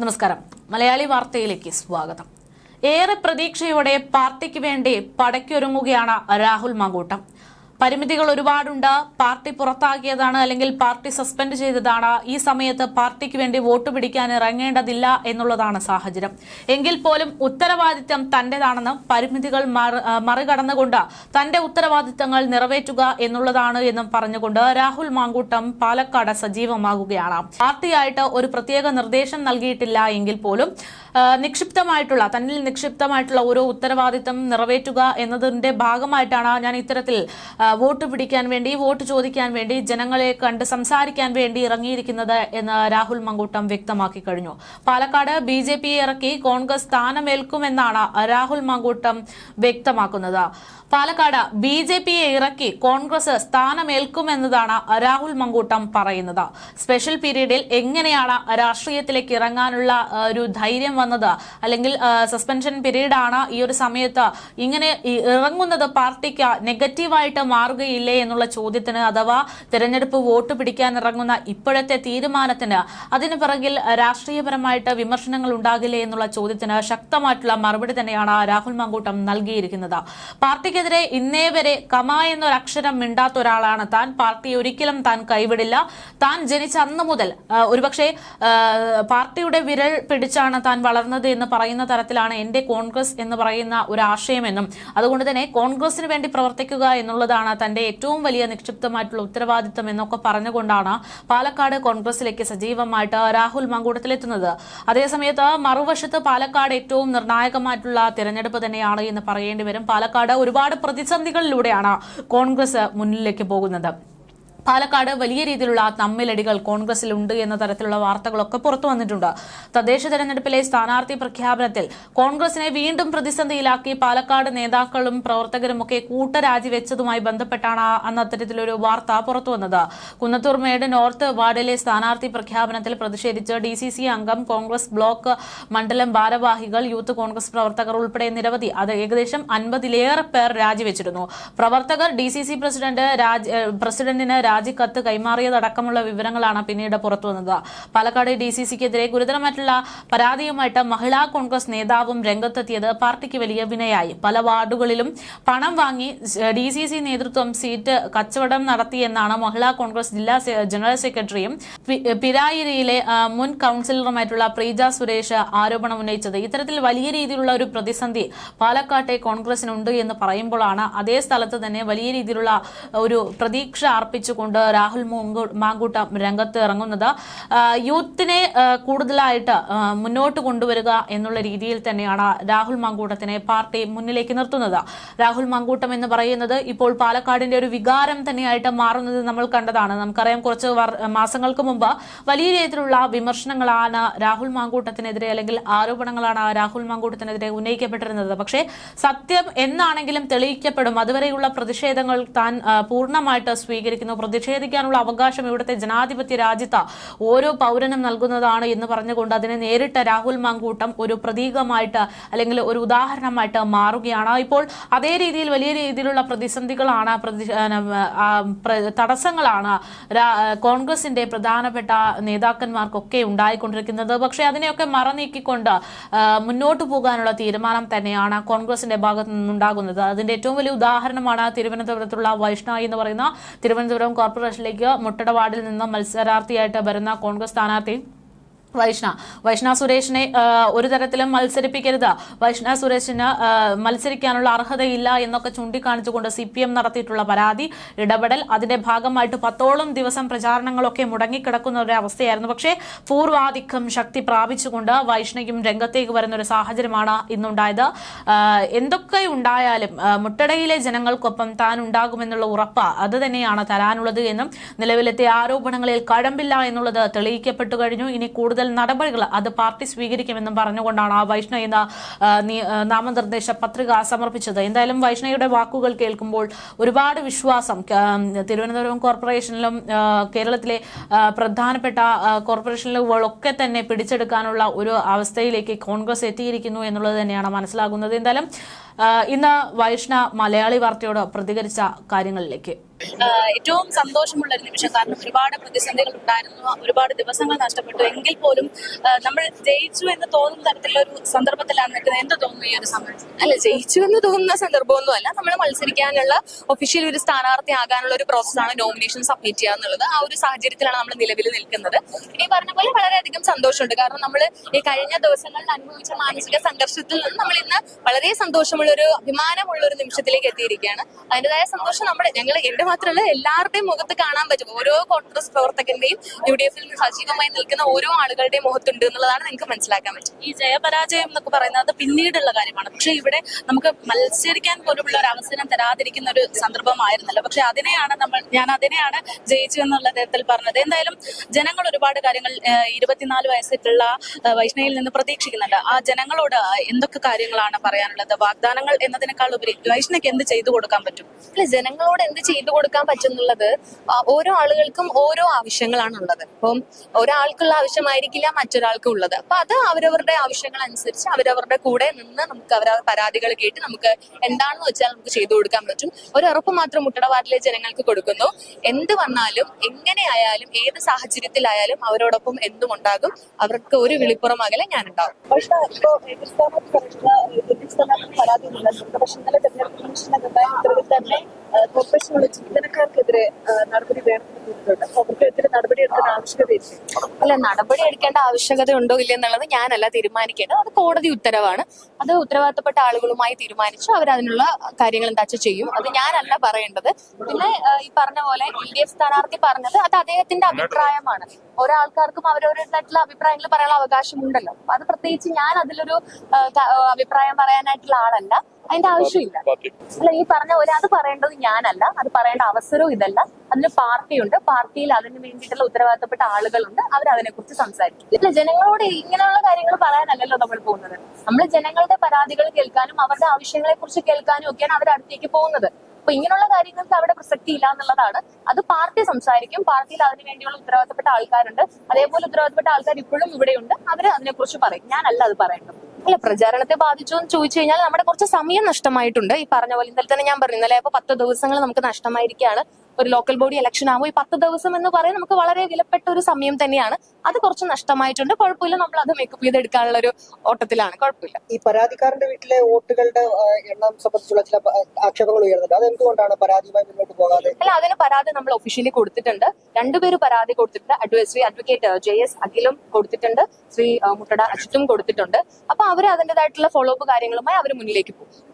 നമസ്കാരം. മലയാളി വാർത്തയിലേക്ക് സ്വാഗതം. ഏറെ പ്രതീക്ഷയോടെ പാർട്ടിക്ക് വേണ്ടി പടയ്ക്കൊരുങ്ങുകയാണ് രാഹുൽ മാങ്കൂട്ടം. പരിമിതികൾ ഒരുപാടുണ്ട്. പാർട്ടി പുറത്താക്കിയതാണ് അല്ലെങ്കിൽ പാർട്ടി സസ്പെൻഡ് ചെയ്തതാണ്. ഈ സമയത്ത് പാർട്ടിക്ക് വേണ്ടി വോട്ട് പിടിക്കാൻ ഇറങ്ങേണ്ടതില്ല എന്നുള്ളതാണ് സാഹചര്യം. എങ്കിൽ പോലും ഉത്തരവാദിത്തം തന്റേതാണെന്നും പരിമിതികൾ മറികടന്നുകൊണ്ട് തന്റെ ഉത്തരവാദിത്തങ്ങൾ നിറവേറ്റുക എന്നുള്ളതാണ് എന്നും പറഞ്ഞുകൊണ്ട് രാഹുൽ മാങ്കൂട്ടം പാലക്കാട് സജീവമാകുകയാണ്. പാർട്ടിയായിട്ട് ഒരു പ്രത്യേക നിർദ്ദേശം നൽകിയിട്ടില്ല എങ്കിൽ പോലും നിക്ഷിപ്തമായിട്ടുള്ള തന്നിൽ നിക്ഷിപ്തമായിട്ടുള്ള ഓരോ ഉത്തരവാദിത്തം നിറവേറ്റുക എന്നതിന്റെ ഭാഗമായിട്ടാണ് ഞാൻ ഇത്തരത്തിൽ വോട്ട് പിടിക്കാൻ വേണ്ടി വോട്ട് ചോദിക്കാൻ വേണ്ടി ജനങ്ങളെ കണ്ട് സംസാരിക്കാൻ വേണ്ടി ഇറങ്ങിയിരിക്കുന്നത് എന്ന് രാഹുൽ മങ്കൂട്ടം വ്യക്തമാക്കി കഴിഞ്ഞു. പാലക്കാട് ബി ജെ പിയെ ഇറക്കി കോൺഗ്രസ് സ്ഥാനമേൽക്കുമെന്നാണ് രാഹുൽ മങ്കൂട്ടം വ്യക്തമാക്കുന്നത്. പാലക്കാട് ബി ജെ പിയെ ഇറക്കി കോൺഗ്രസ് സ്ഥാനമേൽക്കുമെന്നതാണ് രാഹുൽ മങ്കൂട്ടം പറയുന്നത്. സ്പെഷ്യൽ പീരീഡിൽ എങ്ങനെയാണ് രാഷ്ട്രീയത്തിലേക്ക് ഇറങ്ങാനുള്ള ഒരു ധൈര്യം വന്നത്? അല്ലെങ്കിൽ സസ്പെൻഷൻ പീരീഡാണ് ഈ ഒരു സമയത്ത് ഇങ്ങനെ ഇറങ്ങുന്നത് പാർട്ടിക്ക് നെഗറ്റീവായിട്ട് മാറുകയില്ലേ എന്നുള്ള ചോദ്യത്തിന് അഥവാ തെരഞ്ഞെടുപ്പ് വോട്ട് പിടിക്കാൻ ഇറങ്ങുന്ന ഇപ്പോഴത്തെ തീരുമാനത്തിന് അതിന് പിറകിൽ രാഷ്ട്രീയപരമായിട്ട് വിമർശനങ്ങൾ ഉണ്ടാകില്ലേ എന്നുള്ള ചോദ്യത്തിന് ശക്തമായിട്ടുള്ള മറുപടി തന്നെയാണ് രാഹുൽ മങ്കൂട്ടം നൽകിയിരിക്കുന്നത്. പാർട്ടിക്കെതിരെ ഇന്നേ വരെ കമ എന്നൊരക്ഷരം മിണ്ടാത്ത ഒരാളാണ്. താൻ പാർട്ടി ഒരിക്കലും താൻ കൈവിടില്ല. താൻ ജനിച്ച അന്ന് മുതൽ ഒരുപക്ഷെ പാർട്ടിയുടെ വിരൽ പിടിച്ചാണ് താൻ വളർന്നത് എന്ന് പറയുന്ന തരത്തിലാണ് എന്റെ കോൺഗ്രസ് എന്ന് പറയുന്ന ഒരു ആശയമെന്നും അതുകൊണ്ട് തന്നെ കോൺഗ്രസിന് വേണ്ടി പ്രവർത്തിക്കുക എന്നുള്ളതാണ് തന്റെ ഏറ്റവും വലിയ നിക്ഷിപ്തമായിട്ടുള്ള ഉത്തരവാദിത്തം എന്നൊക്കെ പറഞ്ഞുകൊണ്ടാണ് പാലക്കാട് കോൺഗ്രസിലേക്ക് സജീവമായിട്ട് രാഹുൽ മങ്കൂട്ടത്തിലെത്തുന്നത്. അതേസമയത്ത് മറുവശത്ത് പാലക്കാട് ഏറ്റവും നിർണായകമായിട്ടുള്ള തിരഞ്ഞെടുപ്പ് തന്നെയാണ് എന്ന് പറയേണ്ടി വരും. പാലക്കാട് ഒരുപാട് പ്രതിസന്ധികളിലൂടെയാണ് കോൺഗ്രസ് മുന്നിലേക്ക് പോകുന്നത്. പാലക്കാട് വലിയ രീതിയിലുള്ള തമ്മിലടികൾ കോൺഗ്രസിലുണ്ട് എന്ന തരത്തിലുള്ള വാർത്തകളൊക്കെ പുറത്തു വന്നിട്ടുണ്ട്. തദ്ദേശ തെരഞ്ഞെടുപ്പിലെ സ്ഥാനാർത്ഥി പ്രഖ്യാപനത്തിൽ കോൺഗ്രസിനെ വീണ്ടും പ്രതിസന്ധിയിലാക്കി പാലക്കാട് നേതാക്കളും പ്രവർത്തകരും ഒക്കെ കൂട്ടരാജിവെച്ചതുമായി ബന്ധപ്പെട്ടാണ് അന്ന് അത്തരത്തിലൊരു വാർത്ത പുറത്തു വന്നത്. കുന്നത്തൂർ മേട് നോർത്ത് വാർഡിലെ സ്ഥാനാർത്ഥി പ്രഖ്യാപനത്തിൽ പ്രതിഷേധിച്ച് ഡി അംഗം കോൺഗ്രസ് ബ്ലോക്ക് മണ്ഡലം ഭാരവാഹികൾ യൂത്ത് കോൺഗ്രസ് പ്രവർത്തകർ ഉൾപ്പെടെ നിരവധി അത് ഏകദേശം അൻപതിലേറെ പേർ രാജിവെച്ചിരുന്നു. പ്രവർത്തകർ ഡി സി സി പ്രസിഡന്റ് പ്രസിഡന്റിന് പ്രസിഡന്റിന് രാജിക്കത്ത് കൈമാറിയതടക്കമുള്ള വിവരങ്ങളാണ് പിന്നീട് പുറത്തുവന്നത് പാലക്കാട് ഡി സി സിക്കെതിരെ ഗുരുതരമായിട്ടുള്ള പരാതിയുമായിട്ട് മഹിളാ കോൺഗ്രസ് നേതാവും രംഗത്തെത്തിയത് പാർട്ടിക്ക് വലിയ വിനയായി. പല വാർഡുകളിലും പണം വാങ്ങി ഡി സി സി നേതൃത്വം സീറ്റ് കച്ചവടം നടത്തിയെന്നാണ് മഹിളാ കോൺഗ്രസ് ജില്ലാ ജനറൽ സെക്രട്ടറിയും പിരായിരിയിലെ മുൻ കൌൺസിലറുമായിട്ടുള്ള പ്രീജ സുരേഷ് ആരോപണം ഉന്നയിച്ചത്. ഇത്തരത്തിൽ വലിയ രീതിയിലുള്ള ഒരു പ്രതിസന്ധി പാലക്കാട്ടെ കോൺഗ്രസിനുണ്ട് എന്ന് പറയുമ്പോഴാണ് അതേ സ്ഥലത്ത് തന്നെ വലിയ രീതിയിലുള്ള ഒരു പ്രതീക്ഷ അർപ്പിച്ചുകൊണ്ട് രാഹുൽ മാങ്കൂട്ടം രംഗത്ത് ഇറങ്ങുന്നത്. യൂത്തിനെ കൂടുതലായിട്ട് മുന്നോട്ട് കൊണ്ടുവരിക എന്നുള്ള രീതിയിൽ തന്നെയാണ് രാഹുൽ മാങ്കൂട്ടത്തിനെ പാർട്ടി മുന്നിലേക്ക് നിർത്തുന്നത്. രാഹുൽ മാങ്കൂട്ടം എന്ന് പറയുന്നത് ഇപ്പോൾ പാലക്കാടിന്റെ ഒരു വികാരം തന്നെയായിട്ട് മാറുന്നത് നമ്മൾ കണ്ടതാണ്. നമുക്കറിയാം കുറച്ച് മാസങ്ങൾക്ക് മുമ്പ് വലിയ രീതിയിലുള്ള വിമർശനങ്ങളാണ് രാഹുൽ മാങ്കൂട്ടത്തിനെതിരെ അല്ലെങ്കിൽ ആരോപണങ്ങളാണ് രാഹുൽ മാങ്കൂട്ടത്തിനെതിരെ ഉന്നയിക്കപ്പെട്ടിരുന്നത്. പക്ഷേ സത്യം എന്നാണെങ്കിലും തെളിയിക്കപ്പെടും. അതുവരെയുള്ള പ്രതിഷേധങ്ങൾ താൻ പൂർണമായിട്ട് സ്വീകരിക്കുന്നു. പ്രതിഷേധിക്കാനുള്ള അവകാശം ഇവിടുത്തെ ജനാധിപത്യ രാജ്യത്ത് ഓരോ പൗരനും നൽകുന്നതാണ് എന്ന് പറഞ്ഞുകൊണ്ട് അതിനെ നേരിട്ട് രാഹുൽ മാങ്കൂട്ടം ഒരു പ്രതീകമായിട്ട് അല്ലെങ്കിൽ ഒരു ഉദാഹരണമായിട്ട് മാറുകയാണ്. ഇപ്പോൾ അതേ രീതിയിൽ വലിയ രീതിയിലുള്ള പ്രതിസന്ധികളാണ് തടസ്സങ്ങളാണ് കോൺഗ്രസിന്റെ പ്രധാനപ്പെട്ട നേതാക്കന്മാർക്കൊക്കെ ഉണ്ടായിക്കൊണ്ടിരിക്കുന്നത്. പക്ഷേ അതിനെയൊക്കെ മറനീക്കിക്കൊണ്ട് മുന്നോട്ട് പോകാനുള്ള തീരുമാനം തന്നെയാണ് കോൺഗ്രസിന്റെ ഭാഗത്തു നിന്നുണ്ടാകുന്നത്. അതിന്റെ ഏറ്റവും വലിയ ഉദാഹരണമാണ് തിരുവനന്തപുരത്തുള്ള വൈഷ്ണവ എന്ന് പറയുന്ന തിരുവനന്തപുരം കോർപ്പറേഷനിലേക്ക് മുട്ടട വാർഡിൽ നിന്ന് മത്സരാർത്ഥിയായിട്ട് വരുന്ന കോൺഗ്രസ് സ്ഥാനാർത്ഥി വൈഷ്ണ. വൈഷ്ണ സുരേഷിനെ ഒരു തരത്തിലും മത്സരിപ്പിക്കരുത്. വൈഷ്ണ സുരേഷിന് മത്സരിക്കാനുള്ള അർഹതയില്ല എന്നൊക്കെ ചൂണ്ടിക്കാണിച്ചുകൊണ്ട് സി പി എം നടത്തിയിട്ടുള്ള പരാതി ഇടപെടൽ അതിന്റെ ഭാഗമായിട്ട് പത്തോളം ദിവസം പ്രചാരണങ്ങളൊക്കെ മുടങ്ങിക്കിടക്കുന്ന ഒരു അവസ്ഥയായിരുന്നു. പക്ഷേ പൂർവാധിക്യം ശക്തി പ്രാപിച്ചുകൊണ്ട് വൈഷ്ണയും രംഗത്തേക്ക് വരുന്ന ഒരു സാഹചര്യമാണ് ഇന്നുണ്ടായത്. എന്തൊക്കെ ഉണ്ടായാലും മുട്ടടയിലെ ജനങ്ങൾക്കൊപ്പം താൻ ഉണ്ടാകുമെന്നുള്ള ഉറപ്പ് അത് തന്നെയാണ് തരാനുള്ളത് എന്നും നിലവിലത്തെ ആരോപണങ്ങളിൽ കഴമ്പില്ല എന്നുള്ളത് തെളിയിക്കപ്പെട്ടു കഴിഞ്ഞു. ഇനി കൂടുതൽ നടപടികൾ അത് പാർട്ടി സ്വീകരിക്കുമെന്നും പറഞ്ഞുകൊണ്ടാണ് ആ വൈഷ്ണ എന്ന നാമനിർദ്ദേശ പത്രിക സമർപ്പിച്ചത്. എന്തായാലും വൈഷ്ണയുടെ വാക്കുകൾ കേൾക്കുമ്പോൾ ഒരുപാട് വിശ്വാസം തിരുവനന്തപുരം കോർപ്പറേഷനിലും കേരളത്തിലെ പ്രധാനപ്പെട്ട കോർപ്പറേഷനുകളൊക്കെ തന്നെ പിടിച്ചെടുക്കാനുള്ള ഒരു അവസ്ഥയിലേക്ക് കോൺഗ്രസ് എത്തിയിരിക്കുന്നു എന്നുള്ളത് തന്നെയാണ് മനസ്സിലാകുന്നത്. എന്തായാലും ഇന്ന് വൈഷ്ണ മലയാളി വാർത്തയോട് പ്രതികരിച്ച കാര്യങ്ങളിലേക്ക്. ഏറ്റവും സന്തോഷമുള്ള ഒരു നിമിഷം കാരണം ഒരുപാട് പ്രതിസന്ധികൾ ഉണ്ടായിരുന്നു. ഒരുപാട് ദിവസങ്ങൾ നഷ്ടപ്പെട്ടു. എങ്കിൽ പോലും നമ്മൾ ജയിച്ചു എന്ന് തോന്നുന്ന തരത്തിലുള്ള ഒരു സന്ദർഭത്തിലാണ് നിൽക്കുന്നത്. എന്ത് തോന്നുന്നു ഈ ഒരു സമയം അല്ല ജയിച്ചു എന്ന് തോന്നുന്ന സന്ദർഭമൊന്നും അല്ല നമ്മൾ മത്സരിക്കാനുള്ള ഒഫീഷ്യൽ ഒരു സ്ഥാനാർത്ഥി ആകാനുള്ള ഒരു പ്രോസസ്സാണ് നോമിനേഷൻ സബ്മിറ്റ് ചെയ്യുക എന്നുള്ളത്. ആ ഒരു സാഹചര്യത്തിലാണ് നമ്മൾ നിലവിൽ നിൽക്കുന്നത്. ഈ പറഞ്ഞ പോലെ വളരെയധികം സന്തോഷമുണ്ട്. കാരണം നമ്മൾ ഈ കഴിഞ്ഞ ദിവസങ്ങളിൽ അനുഭവിച്ച മാനസിക സംഘർഷത്തിൽ നിന്ന് നമ്മൾ ഇന്ന് വളരെ സന്തോഷമുള്ള ഒരു അഭിമാനമുള്ള ഒരു നിമിഷത്തിലേക്ക് എത്തിയിരിക്കുകയാണ്. അതിന്റെതായ സന്തോഷം നമ്മുടെ ഞങ്ങൾ എന്റെ മാത്രമല്ല എല്ലാവരുടെയും മുഖത്ത് കാണാൻ പറ്റും. ഓരോ കോൺഗ്രസ് പ്രവർത്തകന്റെയും യു ഡി എഫിൽ സജീവമായി നിൽക്കുന്ന ഓരോ ആളുകളുടെയും മുഖത്തുണ്ട് എന്നുള്ളതാണ് നിങ്ങൾക്ക് മനസ്സിലാക്കാൻ പറ്റും. ഈ ജയപരാജയം എന്നൊക്കെ പറയുന്നത് പിന്നീടുള്ള കാര്യമാണ്. പക്ഷെ ഇവിടെ നമുക്ക് മത്സരിക്കാൻ പോലുമുള്ള ഒരു അവസരം തരാതിരിക്കുന്ന ഒരു സന്ദർഭമായിരുന്നല്ലോ. പക്ഷെ അതിനെയാണ് നമ്മൾ ഞാൻ അതിനെയാണ് ജയിച്ചു എന്നുള്ള തരത്തിൽ പറഞ്ഞത്. എന്തായാലും ജനങ്ങൾ ഒരുപാട് കാര്യങ്ങൾ ഇരുപത്തിനാല് വയസ്സിട്ടുള്ള ആഹ് വൈഷ്ണവിൽ നിന്ന് പ്രതീക്ഷിക്കുന്നുണ്ട്. ആ ജനങ്ങളോട് എന്തൊക്കെ കാര്യങ്ങളാണ് പറയാനുള്ളത്? വാഗ്ദാനങ്ങൾ എന്നതിനേക്കാൾ ഉപരി വൈഷ്ണയ്ക്ക് എന്ത് ചെയ്തു കൊടുക്കാൻ പറ്റും? അല്ല ജനങ്ങളോട് എന്ത് ചെയ്തു കൊടുക്കാൻ പറ്റും എന്നുള്ളത് ഓരോ ആളുകൾക്കും ഓരോ ആവശ്യങ്ങളാണ് ഉള്ളത്. അപ്പം ഒരാൾക്കുള്ള ആവശ്യമായിരിക്കില്ല മറ്റൊരാൾക്കും ഉള്ളത്. അപ്പൊ അത് അവരവരുടെ ആവശ്യങ്ങൾ അനുസരിച്ച് അവരവരുടെ കൂടെ നിന്ന് നമുക്ക് അവർ പരാതികൾ കേട്ട് നമുക്ക് എന്താണെന്ന് വെച്ചാൽ നമുക്ക് ചെയ്തു കൊടുക്കാൻ പറ്റും. ഒരു ഉറപ്പ് മാത്രം മുട്ടടവാറിലെ ജനങ്ങൾക്ക് കൊടുക്കുന്നു. എന്ത് വന്നാലും എങ്ങനെയായാലും ഏത് സാഹചര്യത്തിലായാലും അവരോടൊപ്പം എന്തും ഉണ്ടാകും. അവർക്ക് ഒരു വിളിപ്പുറമാകലെ ഞാൻ ഉണ്ടാവും പക്ഷേ പരാതിയൊന്നുമില്ല പക്ഷെ ഇന്നലെ തെരഞ്ഞെടുപ്പ് കമ്മീഷനുണ്ടായ ഉത്തരവിൽ തന്നെ കോർപ്പറേഷൻ ജീവനക്കാർക്കെതിരെ ആ, നടപടി വേണമെന്ന് തോന്നുന്നുണ്ട് അപ്പൊ അവർക്കെതിരെ നടപടി എടുക്കുന്ന ആവശ്യകതയില്ല അല്ല നടപടി എടുക്കേണ്ട ആവശ്യകത ഉണ്ടോ ഇല്ല എന്നുള്ളത് ഞാനല്ല തീരുമാനിക്കേണ്ടത്. അത് കോടതി ഉത്തരവാണ്. അത് ഉത്തരവാദിത്തപ്പെട്ട ആളുകളുമായി തീരുമാനിച്ചു അവരതിനുള്ള കാര്യങ്ങൾ എന്താച്ച ചെയ്യും. അത് ഞാനല്ല പറയേണ്ടത്. പിന്നെ ഈ പറഞ്ഞ പോലെ എൽ ഡി എഫ് സ്ഥാനാർത്ഥി പറഞ്ഞത് അത് അദ്ദേഹത്തിന്റെ അഭിപ്രായമാണ്. ഓരോ ആൾക്കാർക്കും അവരവരുടേതായിട്ടുള്ള അഭിപ്രായങ്ങൾ പറയാനുള്ള അവകാശമുണ്ടല്ലോ. അപ്പൊ അത് പ്രത്യേകിച്ച് ഞാൻ അതിലൊരു അഭിപ്രായം പറയാനായിട്ടുള്ള ആളല്ല. അതിന്റെ ആവശ്യമില്ല. അല്ല ഈ പറഞ്ഞ പോലെ അത് പറയേണ്ടത് ഞാനല്ല. അത് പറയേണ്ട അവസരവും ഇതല്ല. അതിന് പാർട്ടിയുണ്ട്. പാർട്ടിയിൽ അതിന് വേണ്ടിയിട്ടുള്ള ഉത്തരവാദിത്തപ്പെട്ട ആളുകളുണ്ട്. അവർ അതിനെ കുറിച്ച് സംസാരിക്കും. ഇല്ല ജനങ്ങളോട് ഇങ്ങനെയുള്ള കാര്യങ്ങൾ പറയാനല്ലല്ലോ നമ്മൾ പോകുന്നത്. നമ്മൾ ജനങ്ങളുടെ പരാതികൾ കേൾക്കാനും അവരുടെ ആവശ്യങ്ങളെ കുറിച്ച് കേൾക്കാനും ഒക്കെയാണ് അവർ അടുത്തേക്ക് പോകുന്നത്. അപ്പൊ ഇങ്ങനെയുള്ള കാര്യങ്ങൾക്ക് അവിടെ പ്രസക്തി ഇല്ല എന്നുള്ളതാണ്. അത് പാർട്ടി സംസാരിക്കും. പാർട്ടിയിൽ അതിനു വേണ്ടിയുള്ള ഉത്തരവാദിത്തപ്പെട്ട ആൾക്കാരുണ്ട്. അതേപോലെ ഉത്തരവാദിത്തപ്പെട്ട ആൾക്കാർ ഇപ്പോഴും ഇവിടെയുണ്ട്. അവർ അതിനെക്കുറിച്ച് പറയും. ഞാനല്ല അത് പറയേണ്ടത്. അല്ല പ്രചാരണത്തെ ബാധിച്ചു എന്ന് ചോദിച്ചു കഴിഞ്ഞാൽ നമ്മുടെ കുറച്ച് സമയം നഷ്ടമായിട്ടുണ്ട്. ഈ പറഞ്ഞ പോലെ ഇന്നലെ തന്നെ ഞാൻ പറഞ്ഞു. ഇന്നലെ അപ്പൊ പത്ത് ദിവസങ്ങൾ നമുക്ക് നഷ്ടമായിരിക്കുകയാണ്. ഒരു ലോക്കൽ ബോഡി ഇലക്ഷൻ ആകുമ്പോൾ ഈ പത്ത് ദിവസം എന്ന് പറയുന്നത് നമുക്ക് വളരെ വിലപ്പെട്ട ഒരു സമയം തന്നെയാണ്. അത് കുറച്ച് നഷ്ടമായിട്ടുണ്ട്. കുഴപ്പമില്ല. നമ്മൾ അത് മേക്കപ്പ് ചെയ്തെടുക്കാനുള്ള ഒരു ഓട്ടത്തിലാണ്. കുഴപ്പമില്ല. ഈ പരാതിക്കാരന്റെ വീട്ടിലെ വോട്ടുകളുടെ എണ്ണം സംബന്ധിച്ചുള്ള ചില ആക്ഷേപങ്ങൾ ഉയർന്നിട്ടുണ്ട്. അതെന്തുകൊണ്ടാണ് പരാതിയുമായി മുന്നോട്ട് പോകാതെ? അല്ല അതിന് പരാതി നമ്മൾ ഒഫീഷ്യലി കൊടുത്തിട്ടുണ്ട്. രണ്ടുപേര് പരാതി കൊടുത്തിട്ടുണ്ട്. Advise Shri advocate J S അഖിലും കൊടുത്തിട്ടുണ്ട്. ശ്രീ മുട്ടട അജിത്തും കൊടുത്തിട്ടുണ്ട്. അപ്പൊ അവർ അതിന്റെതായിട്ടുള്ള ഫോളോ അപ്പ് കാര്യങ്ങളുമായി അവർ മുന്നിലേക്ക് പോകും.